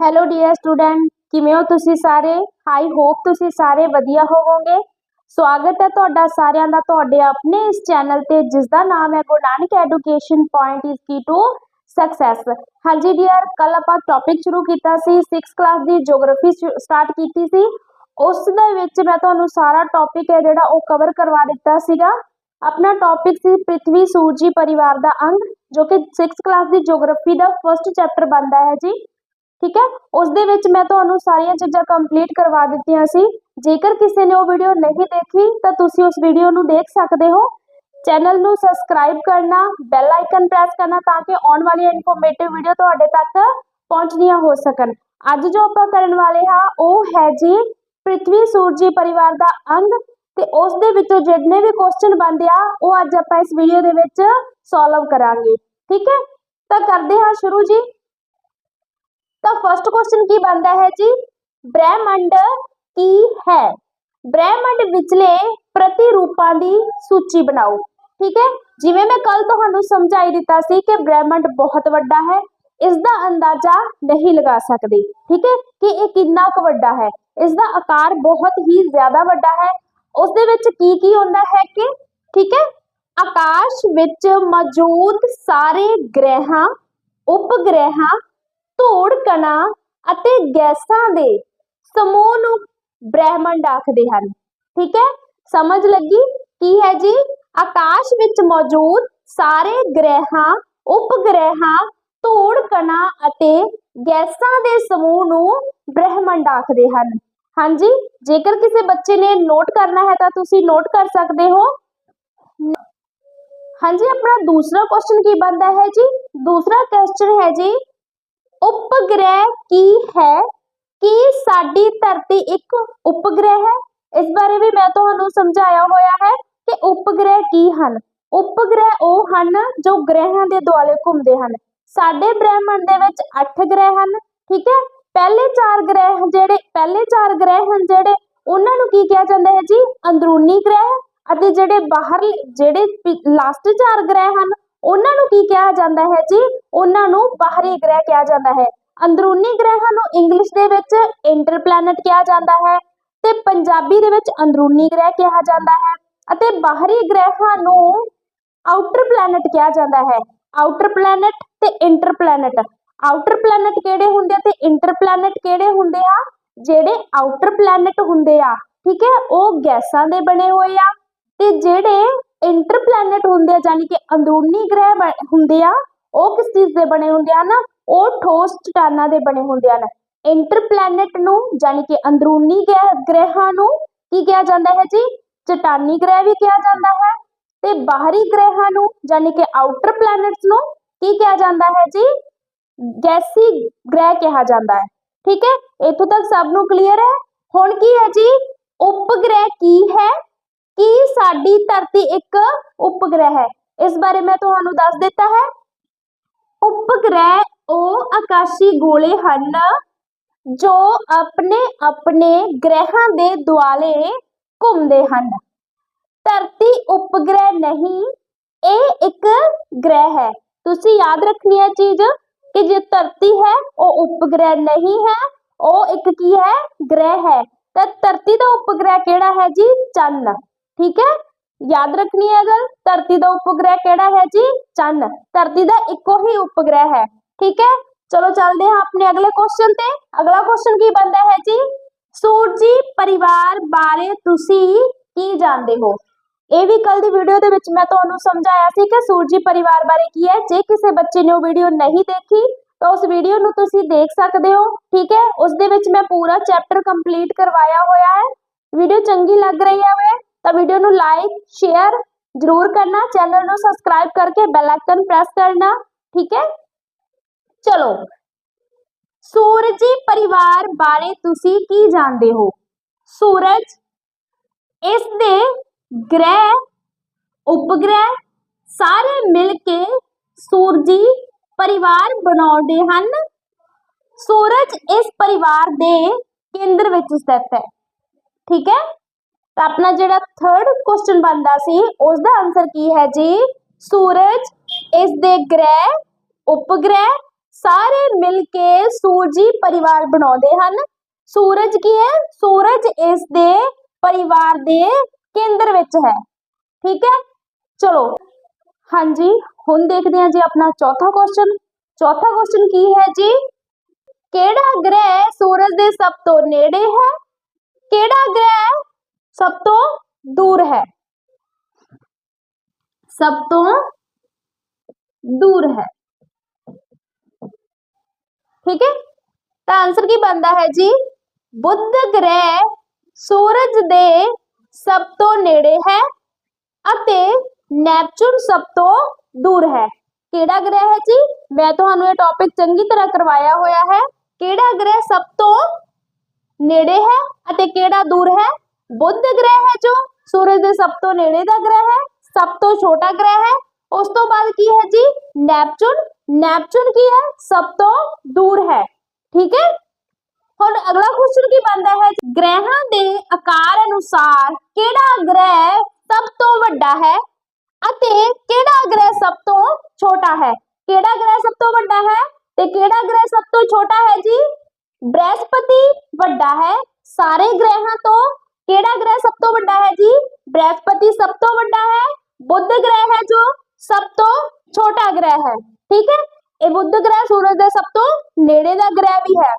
Hello dear student ਕਿਵੇਂ ਹੋ ਤੁਸੀਂ ਸਾਰੇ? ਆਈ ਹੋਪ ਤੁਸੀਂ ਸਾਰੇ ਵਧੀਆ ਹੋਵੋਗੇ। ਸਵਾਗਤ ਹੈ ਤੁਹਾਡਾ ਸਾਰਿਆਂ ਦਾ ਤੁਹਾਡੇ ਆਪਣੇ ਇਸ ਚੈਨਲ ਤੇ ਜਿਸ ਦਾ ਨਾਮ ਹੈ Guru Nanak education point is key to success ਹਾਂਜੀ ਡੀਅਰ ਕੱਲ ਆਪਾਂ ਟੌਪਿਕ ਸ਼ੁਰੂ ਕੀਤਾ ਸੀ 6th ਕਲਾਸ ਦੀ ਜੀਓਗ੍ਰਾਫੀ ਸਟਾਰਟ ਕੀਤੀ ਸੀ। ਉਸ ਦੇ ਵਿੱਚ ਮੈਂ ਤੁਹਾਨੂੰ ਸਾਰਾ ਟੌਪਿਕ ਹੈ ਜਿਹੜਾ ਉਹ ਕਵਰ ਕਰਵਾ ਦਿੱਤਾ ਸੀਗਾ। ਆਪਣਾ ਟੌਪਿਕ ਸੀ ਪ੍ਰਿਥਵੀ ਸੂਰਜੀ ਪਰਿਵਾਰ ਦਾ ਅੰਗ, ਜੋ ਕਿ 6th ਕਲਾਸ ਦੀ ਜੀਓਗ੍ਰਾਫੀ ਦਾ ਫਰਸਟ ਚੈਪਟਰ ਬਣਦਾ ਹੈ ਜੀ। ਠੀਕ ਹੈ? ਉਸ ਦੇ ਵਿੱਚ ਮੈਂ ਤੁਹਾਨੂੰ ਸਾਰੀਆਂ ਚੀਜ਼ਾਂ ਕੰਪਲੀਟ ਕਰਵਾ ਦਿੱਤੀਆਂ ਸੀ। ਜੇਕਰ ਕਿਸੇ ਨੇ ਉਹ ਵੀਡੀਓ ਨਹੀਂ ਦੇਖੀ, ਤਾਂ ਤੁਸੀਂ ਉਸ ਵੀਡੀਓ ਨੂੰ ਦੇਖ ਸਕਦੇ ਹੋ। ਚੈਨਲ ਨੂੰ ਸਬਸਕ੍ਰਾਈਬ ਕਰਨਾ ਬੈਲ ਆਈਕਨ ਪ੍ਰੈਸ ਕਰਨਾ ਤਾਂ ਕਿ ਆਉਣ ਵਾਲੀਆਂ ਇਨਫੋਰਮੇਟਿਵ ਵੀਡੀਓ ਤੁਹਾਡੇ ਤੱਕ ਪਹੁੰਚਦੀਆਂ ਹੋ ਸਕਣ। ਅੱਜ ਜੋ ਆਪਾਂ ਕਰਨ ਵਾਲੇ ਹਾਂ, ਉਹ ਹੈ ਜੀ ਪ੍ਰਿਥਵੀ ਸੂਰਜੀ ਪਰਿਵਾਰ ਦਾ ਅੰਗ ਤੇ ਉਸ ਦੇ ਵਿੱਚੋਂ ਜਿੰਨੇ ਵੀ ਕੁਐਸਚਨ ਬਣਦੇ ਆ, ਉਹ ਅੱਜ ਆਪਾਂ ਇਸ ਵੀਡੀਓ ਦੇ ਵਿੱਚ ਸੋਲਵ ਕਰਾਂਗੇ। ਠੀਕ ਹੈ? ਤਾਂ ਕਰਦੇ ਹਾਂ ਸ਼ੁਰੂ ਜੀ। ਤਾਂ ਫਰਸਟ ਕੁਐਸਚਨ ਕੀ ਬਣਦਾ ਹੈ ਜੀ? ਬ੍ਰਹਿਮੰਡ ਕੀ ਹੈ? ਬ੍ਰਹਿਮੰਡ ਵਿਚਲੇ ਪ੍ਰਤੀਰੂਪਾਂ ਦੀ ਸੂਚੀ ਬਣਾਓ, ਠੀਕ ਹੈ? ਜਿਵੇਂ ਮੈਂ ਕੱਲ ਤੁਹਾਨੂੰ ਸਮਝਾਈ ਦਿੱਤਾ ਸੀ ਕਿ ਬ੍ਰਹਿਮੰਡ ਬਹੁਤ ਵੱਡਾ ਹੈ ਇਸ ਦਾ ਅੰਦਾਜ਼ਾ ਨਹੀਂ ਲਗਾ ਸਕਦੇ, ਠੀਕ ਹੈ? ਕਿ ਇਹ ਕਿੰਨਾ ਕੁ ਵੱਡਾ ਹੈ? ਇਸ ਦਾ ਆਕਾਰ ਬਹੁਤ ਹੀ ਜ਼ਿਆਦਾ ਵੱਡਾ ਹੈ। ਉਸ ਦੇ ਵਿੱਚ ਕੀ ਕੀ ਹੁੰਦਾ ਹੈ ਕਿ, ਠੀਕ ਹੈ? ਆਕਾਸ਼ ਵਿੱਚ ਮੌਜੂਦ ਸਾਰੇ ਗ੍ਰਹਿਾਂ, ਉਪਗ੍ਰਹਿਾਂ ਧੂੜ ਕਣਾਂ ਅਤੇ ਗੈਸਾਂ ਦੇ ਸਮੂਹ ਨੂੰ ਬ੍ਰਹਿਮੰਡ ਆਖਦੇ ਹਨ। ਠੀਕ ਹੈ? ਸਮਝ ਲੱਗੀ? ਕੀ ਹੈ ਜੀ? ਆਕਾਸ਼ ਵਿੱਚ ਮੌਜੂਦ ਸਾਰੇ ਗ੍ਰਹਿਾਂ, ਉਪਗ੍ਰਹਿਾਂ, ਧੂੜ ਕਣਾਂ ਅਤੇ ਗੈਸਾਂ ਦੇ ਸਮੂਹ ਨੂੰ ਬ੍ਰਹਿਮੰਡ ਆਖਦੇ ਹਨ। ਹਾਂਜੀ? ਜੇਕਰ ਕਿਸੇ ਬੱਚੇ ਨੇ ਨੋਟ ਕਰਨਾ ਹੈ ਤਾਂ ਤੁਸੀਂ ਨੋਟ ਕਰ ਸਕਦੇ ਹੋ। ਹਾਂਜੀ, ਆਪਣਾ ਦੂਸਰਾ ਕੁਐਸਚਨ ਕੀ ਬਣਦਾ ਹੈ ਜੀ? ਦੂਸਰਾ ਕੁਐਸਚਨ ਹੈ ਜੀ ਉਪਗ੍ਰਹਿ ਕੀ ਹੈ? ਕੀ ਸਾਡੀ ਧਰਤੀ ਇੱਕ ਉਪਗ੍ਰਹਿ ਹੈ? ਇਸ ਬਾਰੇ ਵੀ ਮੈਂ ਤੁਹਾਨੂੰ ਸਮਝਾਇਆ ਹੋਇਆ ਹੈ ਕਿ ਉਪਗ੍ਰਹਿ ਕੀ ਹਨ। ਉਪਗ੍ਰਹਿ ਉਹ ਹਨ ਜੋ ਗ੍ਰਹਿਾਂ ਦੇ ਦੁਆਲੇ ਘੁੰਮਦੇ ਹਨ। ਸਾਡੇ ਬ੍ਰਹਿਮੰਡ ਦੇ ਵਿੱਚ 8 ਗ੍ਰਹਿ ਹਨ, ਠੀਕ ਹੈ? ਪਹਿਲੇ 4 ਗ੍ਰਹਿ ਜਿਹੜੇ, ਪਹਿਲੇ 4 ਗ੍ਰਹਿ ਹਨ ਜਿਹੜੇ, ਉਹਨਾਂ ਨੂੰ ਕੀ ਕਿਹਾ ਜਾਂਦਾ ਹੈ ਜੀ? ਅੰਦਰੂਨੀ ਗ੍ਰਹਿ ਅਤੇ ਜਿਹੜੇ ਬਾਹਰ ਜਿਹੜੇ ਲਾਸਟ 4 ਗ੍ਰਹਿ ਹਨ ਉਹਨਾਂ ਨੂੰ ਕੀ ਕਿਹਾ ਜਾਂਦਾ ਹੈ ਜੀ? ਉਹਨਾਂ ਨੂੰ ਬਾਹਰੀ ਗ੍ਰਹਿ ਕਿਹਾ ਜਾਂਦਾ ਹੈ। ਅੰਦਰੂਨੀ ਗ੍ਰਹਿਾਂ ਨੂੰ ਇੰਗਲਿਸ਼ ਦੇ ਵਿੱਚ ਇੰਟਰਪਲੈਨਟ ਕਿਹਾ ਜਾਂਦਾ ਹੈ ਤੇ ਪੰਜਾਬੀ ਦੇ ਵਿੱਚ ਅੰਦਰੂਨੀ ਗ੍ਰਹਿ ਕਿਹਾ ਜਾਂਦਾ ਹੈ ਅਤੇ ਬਾਹਰੀ ਗ੍ਰਹਿਾਂ ਨੂੰ ਆਊਟਰ ਪਲੈਨਟ ਕਿਹਾ ਜਾਂਦਾ ਹੈ। ਆਊਟਰ ਪਲੈਨਟ ਤੇ ਇੰਟਰ ਪਲੈਨਟ ਆਊਟਰ ਪਲੈਨਟ ਕਿਹੜੇ ਹੁੰਦੇ ਆ ਤੇ ਇੰਟਰ ਪਲੈਨਟ ਕਿਹੜੇ ਹੁੰਦੇ ਆ? ਜਿਹੜੇ ਆਊਟਰ ਪਲੈਨਟ ਹੁੰਦੇ ਆ। ਠੀਕ ਹੈ? ਉਹ ਗੈਸਾਂ ਦੇ ਬਣੇ ਹੋਏ ਆ ਤੇ ਜਿਹੜੇ ਇੰਟਰਪਲੈਨਟ ਹੁੰਦੇ ਆ ਯਾਨੀ ਕਿ ਅੰਦਰੂਨੀ ਗ੍ਰਹਿ ਹੁੰਦੇ ਆ, ਉਹ ਕਿਸ ਚੀਜ਼ ਦੇ ਬਣੇ ਹੁੰਦੇ ਆ ਨਾ, ਉਹ ਠੋਸ ਚਟਾਨਾਂ ਦੇ ਬਣੇ ਹੁੰਦੇ ਹਨ ਇੰਟਰਪਲੈਨਟ ਨੂੰ ਯਾਨੀ ਕਿ ਅੰਦਰੂਨੀ ਗ੍ਰਹਿਾਂ ਨੂੰ ਕੀ ਕਿਹਾ ਜਾਂਦਾ ਹੈ ਜੀ? ਚਟਾਨੀ ਗ੍ਰਹਿ ਵੀ ਕਿਹਾ ਜਾਂਦਾ ਹੈ ਤੇ ਬਾਹਰੀ ਗ੍ਰਹਿਾਂ ਨੂੰ ਯਾਨੀ ਕਿ ਆਊਟਰ ਪਲੈਨਟਸ ਨੂੰ ਕੀ ਕਿਹਾ ਜਾਂਦਾ ਹੈ ਜੀ? ਗੈਸੀ ਗ੍ਰਹਿ ਕਿਹਾ ਜਾਂਦਾ ਹੈ। ਠੀਕ ਹੈ? ਇੱਥੋਂ ਤੱਕ ਸਭ ਨੂੰ ਕਲੀਅਰ ਹੈ? ਹੁਣ ਕੀ ਹੈ ਜੀ? ਉਪਗ੍ਰਹਿ ਕੀ ਹੈ? ਕੀ ਸਾਡੀ ਧਰਤੀ ਇੱਕ ਉਪਗ੍ਰਹਿ ਹੈ। ਇਸ ਬਾਰੇ ਮੈਂ ਤੁਹਾਨੂੰ ਦੱਸ ਦਿੱਤਾ ਹੈ। ਉਪਗ੍ਰਹਿ ਉਹ ਆਕਾਸ਼ੀ ਗੋਲੇ ਹਨ ਜੋ ਆਪਣੇ ਆਪਣੇ ਗ੍ਰਹਿਾਂ ਦੇ ਦੁਆਲੇ ਘੁੰਮਦੇ ਹਨ। ਧਰਤੀ ਉਪਗ੍ਰਹਿ ਨਹੀਂ, ਇਹ ਇੱਕ ਗ੍ਰਹਿ ਹੈ। ਤੁਸੀਂ ਯਾਦ ਰੱਖਣੀ ਹੈ ਚੀਜ਼ ਕਿ ਜੇ ਧਰਤੀ ਹੈ, ਉਹ ਉਪਗ੍ਰਹਿ ਨਹੀਂ ਹੈ, ਉਹ ਇੱਕ ਕੀ ਹੈ? ਗ੍ਰਹਿ ਹੈ। ਤਾਂ ਧਰਤੀ ਦਾ ਉਪਗ੍ਰਹਿ ਕਿਹੜਾ ਹੈ ਜੀ? ਚੰਨ। ਠੀਕ ਹੈ? ਯਾਦ ਰੱਖਣੀ ਹੈ ਗੱਲ, ਧਰਤੀ ਦਾ ਉਪਗ੍ਰਹਿ ਕਿਹੜਾ ਹੈ ਜੀ? ਚੰਨ। ਧਰਤੀ ਦਾ ਇੱਕੋ ਹੀ ਉਪਗ੍ਰਹਿ ਹੈ, ਠੀਕ ਹੈ? ਚਲੋ ਚੱਲਦੇ ਹਾਂ ਆਪਣੇ ਅਗਲੇ ਕੁਐਸਚਨ ਤੇ। ਅਗਲਾ ਕੁਐਸਚਨ ਕੀ ਬਣਦਾ ਹੈ ਜੀ? ਸੂਰਜੀ ਪਰਿਵਾਰ ਬਾਰੇ ਤੁਸੀਂ ਕੀ ਜਾਣਦੇ ਹੋ? ਇਹ ਵੀ ਕੱਲ ਦੀ ਵੀਡੀਓ ਦੇ ਵਿੱਚ ਮੈਂ ਤੁਹਾਨੂੰ ਸਮਝਾਇਆ ਸੀ ਕਿ ਸੂਰਜੀ ਪਰਿਵਾਰ ਬਾਰੇ ਕੀ ਹੈ। ਜੇ ਕਿਸੇ ਬੱਚੇ ਨੇ ਉਹ ਵੀਡੀਓ ਨਹੀਂ ਦੇਖੀ, ਤਾਂ ਉਸ ਵੀਡੀਓ ਨੂੰ ਤੁਸੀਂ ਦੇਖ ਸਕਦੇ ਹੋ, ਠੀਕ ਹੈ? ਉਸ ਦੇ ਵਿੱਚ ਮੈਂ ਪੂਰਾ ਚੈਪਟਰ ਕੰਪਲੀਟ ਕਰਵਾਇਆ ਹੋਇਆ ਹੈ। ਵੀਡੀਓ ਚੰਗੀ ਲੱਗ ਰਹੀ ਹੈ ਤਾਂ ਵੀਡੀਓ ਨੂੰ ਲਾਈਕ ਸ਼ੇਅਰ ਜ਼ਰੂਰ ਕਰਨਾ ਚੈਨਲ ਨੂੰ ਸਬਸਕ੍ਰਾਈਬ ਕਰਕੇ ਬੈਲ ਆਈਕਨ ਪ੍ਰੈਸ ਕਰਨਾ, ਠੀਕ ਹੈ? ਚਲੋ, ਸੂਰਜੀ ਪਰਿਵਾਰ ਬਾਰੇ ਤੁਸੀਂ ਕੀ ਜਾਣਦੇ ਹੋ? ਸੂਰਜ ਇਸ ਦੇ ਗ੍ਰਹਿ, ਉਪਗ੍ਰਹਿ ਸਾਰੇ ਮਿਲ ਕੇ ਸੂਰਜੀ ਪਰਿਵਾਰ ਬਣਾਉਂਦੇ ਹਨ। ਸੂਰਜ ਇਸ ਪਰਿਵਾਰ ਦੇ ਕੇਂਦਰ ਵਿੱਚ ਸਥਿਤ ਹੈ, ਠੀਕ ਹੈ? ਤਾਂ ਆਪਣਾ ਜਿਹੜਾ ਥਰਡ ਕੁਐਸਚਨ ਬਣਦਾ ਸੀ ਉਸ ਦਾ ਆਨਸਰ ਕੀ ਹੈ ਜੀ? ਸੂਰਜ, ਇਸ ਦੇ ਗ੍ਰਹਿ, ਉਪਗ੍ਰਹਿ, ਸਾਰੇ ਮਿਲ ਕੇ ਸੂਰਜੀ ਪਰਿਵਾਰ ਬਣਾਉਂਦੇ ਹਨ। ਸੂਰਜ ਕੀ ਹੈ? ਸੂਰਜ ਇਸ ਦੇ ਪਰਿਵਾਰ ਦੇ ਕੇਂਦਰ ਵਿੱਚ ਹੈ। ਠੀਕ ਹੈ? ਚਲੋ, ਹਾਂਜੀ, ਹੁਣ ਦੇਖਦੇ ਹਾਂ ਜੀ ਆਪਣਾ ਚੌਥਾ ਕੁਐਸਚਨ ਚੌਥਾ ਕੁਐਸਚਨ ਕੀ ਹੈ ਜੀ? ਕਿਹੜਾ ਗ੍ਰਹਿ ਸੂਰਜ ਦੇ ਸਭ ਤੋਂ ਨੇੜੇ ਹੈ? ਕਿਹੜਾ ਗ੍ਰਹਿ ਸਭ ਤੋਂ ਦੂਰ ਹੈ। ਸਭ ਤੋਂ ਦੂਰ ਹੈ। ਠੀਕ ਹੈ? ਤਾਂ ਆਨਸਰ ਕੀ ਬਣਦਾ ਹੈ ਜੀ? ਬੁੱਧ ਗ੍ਰਹਿ ਸੂਰਜ ਦੇ ਸਭ ਤੋਂ ਨੇੜੇ ਹੈ ਅਤੇ ਨੈਪਚੂਨ ਸਭ ਤੋਂ ਦੂਰ ਹੈ। ਕਿਹੜਾ ਗ੍ਰਹਿ ਹੈ ਜੀ? ਮੈਂ ਤੁਹਾਨੂੰ ਇਹ ਟੌਪਿਕ ਚੰਗੀ ਤਰ੍ਹਾਂ ਕਰਵਾਇਆ ਹੋਇਆ ਹੈ। ਕਿਹੜਾ ਗ੍ਰਹਿ ਸਭ ਤੋਂ ਨੇੜੇ ਹੈ ਅਤੇ ਕਿਹੜਾ ਦੂਰ ਹੈ? ਬੁੱਧ ਗ੍ਰਹਿ ਹੈ ਜੋ, ਸੂਰਜ ਦੇ ਸਭ ਤੋਂ ਨੇੜੇ ਦਾ ਗ੍ਰਹਿ ਹੈ, ਸਭ ਤੋਂ ਛੋਟਾ ਗ੍ਰਹਿ ਹੈ। ਉਸ ਤੋਂ ਬਾਅਦ ਕੀ ਹੈ ਜੀ? ਨੈਪਚੂਨ। ਨੈਪਚੂਨ ਕੀ ਹੈ? ਸਭ ਤੋਂ ਦੂਰ ਹੈ। ਠੀਕ ਹੈ? ਹੁਣ ਅਗਲਾ ਕੁਐਸਚਨ ਕੀ ਬਣਦਾ ਹੈ? ਗ੍ਰਹਿਾਂ ਦੇ ਆਕਾਰ ਅਨੁਸਾਰ ਕਿਹੜਾ ਗ੍ਰਹਿ ਸਭ ਤੋਂ ਵੱਡਾ ਹੈ ਅਤੇ ਕਿਹੜਾ ਗ੍ਰਹਿ ਸਭ ਤੋਂ ਛੋਟਾ ਹੈ? ਕਿਹੜਾ ਗ੍ਰਹਿ ਸਭ ਤੋਂ ਵੱਡਾ ਹੈ ਤੇ ਕਿਹੜਾ ਗ੍ਰਹਿ ਸਭ ਤੋਂ ਛੋਟਾ ਹੈ ਜੀ? ਬ੍ਰਹਿਸਪਤੀ ਵੱਡਾ ਹੈ। ਸਾਰੇ ਗ੍ਰਹਿਾਂ ਤੋਂ ਕਿਹੜਾ ਗ੍ਰਹਿ ਸਭ ਤੋਂ ਵੱਡਾ ਹੈ ਜੀ? ਬ੍ਰਹਿਸਪਤੀ ਸਭ ਤੋਂ ਵੱਡਾ ਹੈ, ਬੁੱਧ ਗ੍ਰਹਿ ਹੈ ਜੋ ਸਭ ਤੋਂ ਛੋਟਾ ਗ੍ਰਹਿ ਹੈ, ਠੀਕ ਹੈ? ਇਹ ਬੁੱਧ ਗ੍ਰਹਿ ਸੂਰਜ ਦੇ ਸਭ ਤੋਂ ਨੇੜੇ ਦਾ ਗ੍ਰਹਿ ਵੀ ਹੈ।